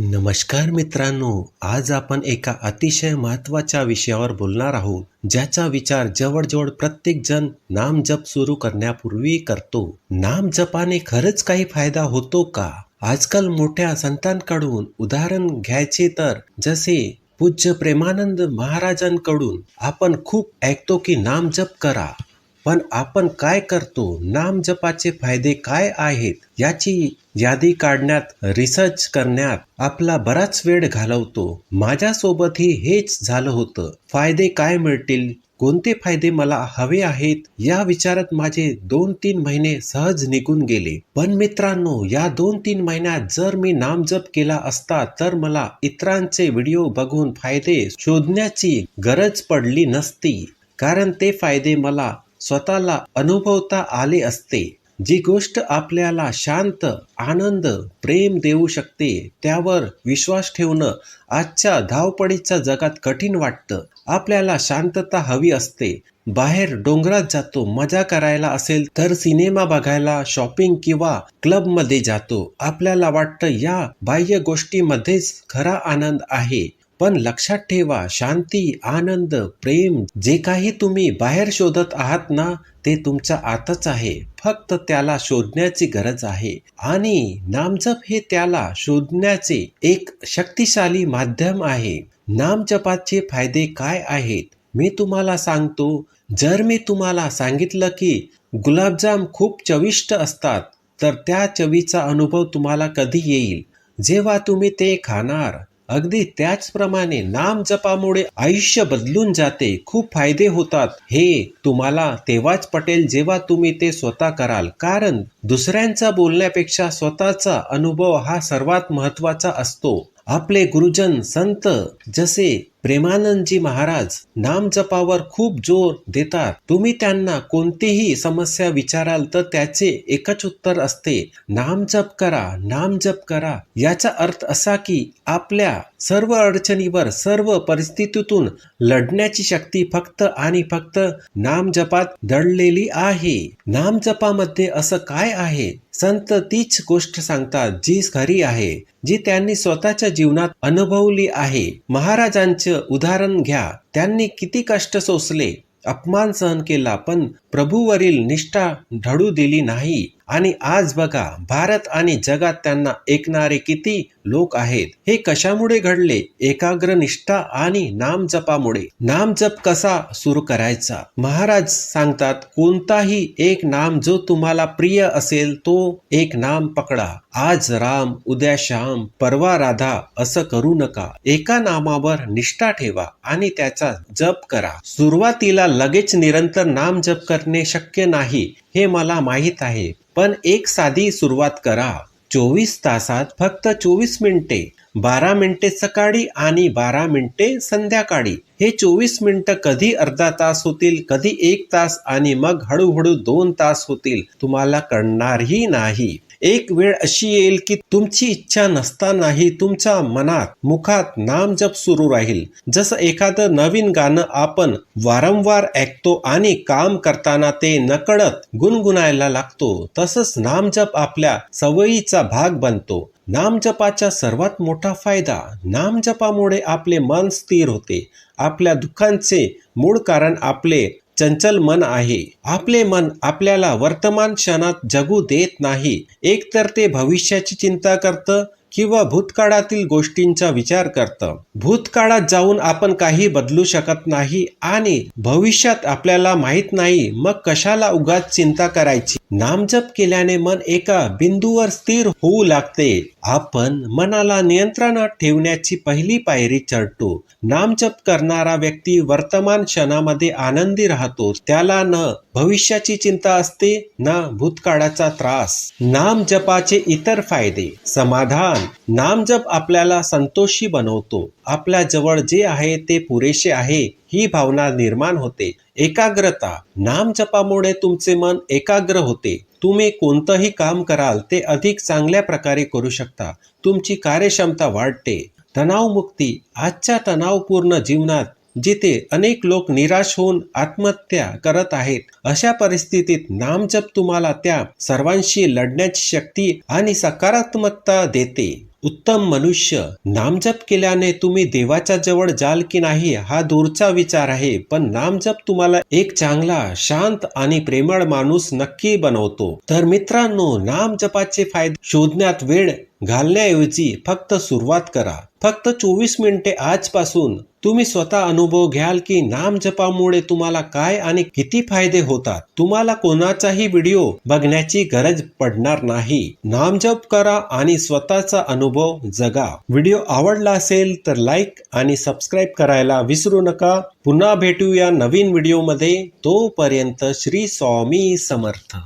नमस्कार मित्रांनो आज आपण एका अतिशय महत्त्वाच्या विषयावर बोलणार आहोत ज्याचा विचार जवळजवळ प्रत्येक जण नाम जप सुरू करण्यापूर्वी करतो. नाम जपाने खरंच काही फायदा होतो का? आजकाल मोठ्या संतांकडून उदाहरण घ्यायचे तर जसे पूज्य प्रेमानंद महाराजांकडून आपण खूप ऐकतो की नाम जप करा. पण आपण काय करतो? नाम जपाचे फायदे काय आहेत? याची यादी काढण्यात रिसर्च करण्यात आपला बराच वेळ घालवतो. माझ्यासोबतही हेच झालं होतं. फायदे काय मिळतील? कोणते फायदे मला हवे आहेत? या विचारात माझे दोन तीन महिने सहज निघून गेले. पण मित्रांनो या दोन तीन महिन्यात जर मी नामजप केला असता तर मला इतरांचे व्हिडिओ बघून फायदे शोधण्याची गरज पडली नसती. कारण ते फायदे मला स्वतःला अनुभवता आले असते. जी गोष्ट आपल्याला शांत आनंद प्रेम देऊ शकते त्यावर विश्वास ठेवणं आजच्या धावपळीच्या जगात कठीण वाटतं. आपल्याला शांतता हवी असते. बाहेर डोंगरात जातो मजा करायला असेल तर सिनेमा बघायला शॉपिंग किंवा क्लबमध्ये जातो. आपल्याला वाटतं या बाह्य गोष्टीमध्येच खरा आनंद आहे. पण लक्षात ठेवा शांती आनंद प्रेम जे काही तुम्ही बाहेर शोधत आहात ना ते तुमच्या आतच आहे. फक्त त्याला शोधण्याची गरज आहे. आणि नामजप हे त्याला शोधण्याचे एक शक्तिशाली माध्यम आहे. नामजपाचे फायदे काय आहेत? मी तुम्हाला सांगतो जर मी तुम्हाला सांगितलं की गुलाबजाम खूप चविष्ट असतात तर त्या चवीचा अनुभव तुम्हाला कधी येईल? जेव्हा तुम्ही ते खाणार अगदी त्याचप्रमाणे नाम जपामुळे आयुष्य बदलून जाते खूप फायदे होतात. हे तुम्हाला तेव्हाच पटेल जेव्हा तुम्ही ते स्वतः कराल. कारण दुसऱ्यांचा बोलण्यापेक्षा स्वतःचा अनुभव हा सर्वात महत्त्वाचा असतो. आपले गुरुजन संत जसे प्रेमानंदजी महाराज नाम जपावर खूप जोर देतात. तुम्ही त्यांना कोणतीही समस्या विचाराल तर त्याचे एकच उत्तर असते नाम जप करा नाम जप करा. याचा अर्थ असा की आपल्या सर्व अडचणीवर सर्व परिस्थितीतून लढण्याची शक्ती फक्त आणि फक्त नाम जपात दडलेली आहे. नाम जपामध्ये असं काय आहे? संत तीच गोष्ट सांगतात जी खरी आहे जी त्यांनी स्वतःच्या जीवनात अनुभवली आहे. महाराजांचे उदाहरण घ्या. त्यांनी किती कष्ट सोसले. अपमान सहन केला पण प्रभूवरील निष्ठा ढळू दिली नाही. आणि आज बघा भारत आणि जगात त्यांना ऐकणारे किती लोक आहेत हे कशामुळे घडले? एकाग्र निष्ठा आणि नाम जपामुळे नाम जप कसा सुरू करायचा? महाराज सांगतात कोणताही एक नाम जो तुम्हाला प्रिय असेल तो एक नाम पकडा. आज राम उद्या श्याम परवा राधा असं करू नका. एका नामावर निष्ठा ठेवा आणि त्याचा जप करा. सुरुवातीला लगेच निरंतर नाम जप करणे शक्य नाही. हे मला माहीत आहे. पण एक साधी सुरुवात करा. चोवीस तासात फक्त चोवीस मिनिटे. बारा मिनिटे सकाळी आणि बारा मिनिटे संध्याकाळी. हे चोवीस मिनिटं कधी अर्धा तास होतील कधी एक तास आणि मग हळूहळू दोन तास होतील तुम्हाला कळणारही नाही. एक वेळ अशी येईल की तुमची इच्छा नसतानाही तुमच्या मनात मुखात नाम जप सुरू राहील. जसं एखादं नवीन गाणं आपण वारंवार ऐकतो आणि काम करताना ते नकळत गुणगुणायला लागतो तसंच नामजप आपल्या सवयीचा भाग बनतो. नामजपाचा सर्वात मोठा फायदा नामजपामुळे आपले मन स्थिर होते. आपल्या दुःखांचे मूळ कारण आपले चंचल मन आहे. आपले मन आपल्याला वर्तमान क्षणात जगू देत नाही. एकतर ते भविष्याची चिंता करतं किंवा भूतकाळातील गोष्टींचा विचार करतं. भूतकाळात जाऊन आपण काही बदलू शकत नाही आणि भविष्यात आपल्याला माहीत नाही मग कशाला उगाच चिंता करायची? नामजप केल्याने मन एका बिंदूवर स्थिर होऊ लागते. आपण मनाला नियंत्रणात ठेवण्याची पहिली पायरी चढतो. नामजप करणारा व्यक्ती वर्तमान क्षणामध्ये आनंदी राहतो. त्याला न भविष्याची चिंता असते ना भूतकाळाचा त्रास. नाम जपाचे इतर फायदे. समाधान. नामजप आपल्याला संतोषी बनवतो. आपल्या जवळ जे आहे ते पुरेसे आहे ही भावना निर्माण होते. एकाग्रता. नाम जपामुळे तुमचे मन एकाग्र होते. तुम्ही कोणतंही काम कराल ते अधिक चांगल्या प्रकारे करू शकता. तुमची कार्यक्षमता वाढते. तणावमुक्ती. आजच्या तणावपूर्ण जीवनात जिथे अनेक लोक निराश होऊन आत्महत्या करत आहेत अशा परिस्थितीत नामजप तुम्हाला त्या सर्वांशी लढण्याची शक्ती आणि सकारात्मकता देते. उत्तम मनुष्य नामजप केल्याने तुम्ही देवाच्या जवळ जाल की नाही हा दूरचा विचार आहे. पण नामजप तुम्हाला एक चांगला शांत आणि प्रेमळ माणूस नक्की बनवतो. तर मित्रांनो नामजपाचे फायदे शोधण्यात वेळ घालण्याऐवजी फक्त सुरुवात करा. फक्त चोवीस मिनिटे आजपासून तुम्ही स्वतः अनुभव घ्याल की नामजपामुळे तुम्हाला काय आणि किती फायदे होतात. तुम्हाला कोणाचाही व्हिडिओ बघण्याची गरज पडणार नाही. नामजप करा आणि स्वतःचा अनुभव जगा. व्हिडिओ आवडला असेल तर लाईक आणि सबस्क्राईब करायला विसरू नका. पुन्हा भेटूया नवीन व्हिडिओमध्ये. तोपर्यंत श्री स्वामी समर्थ.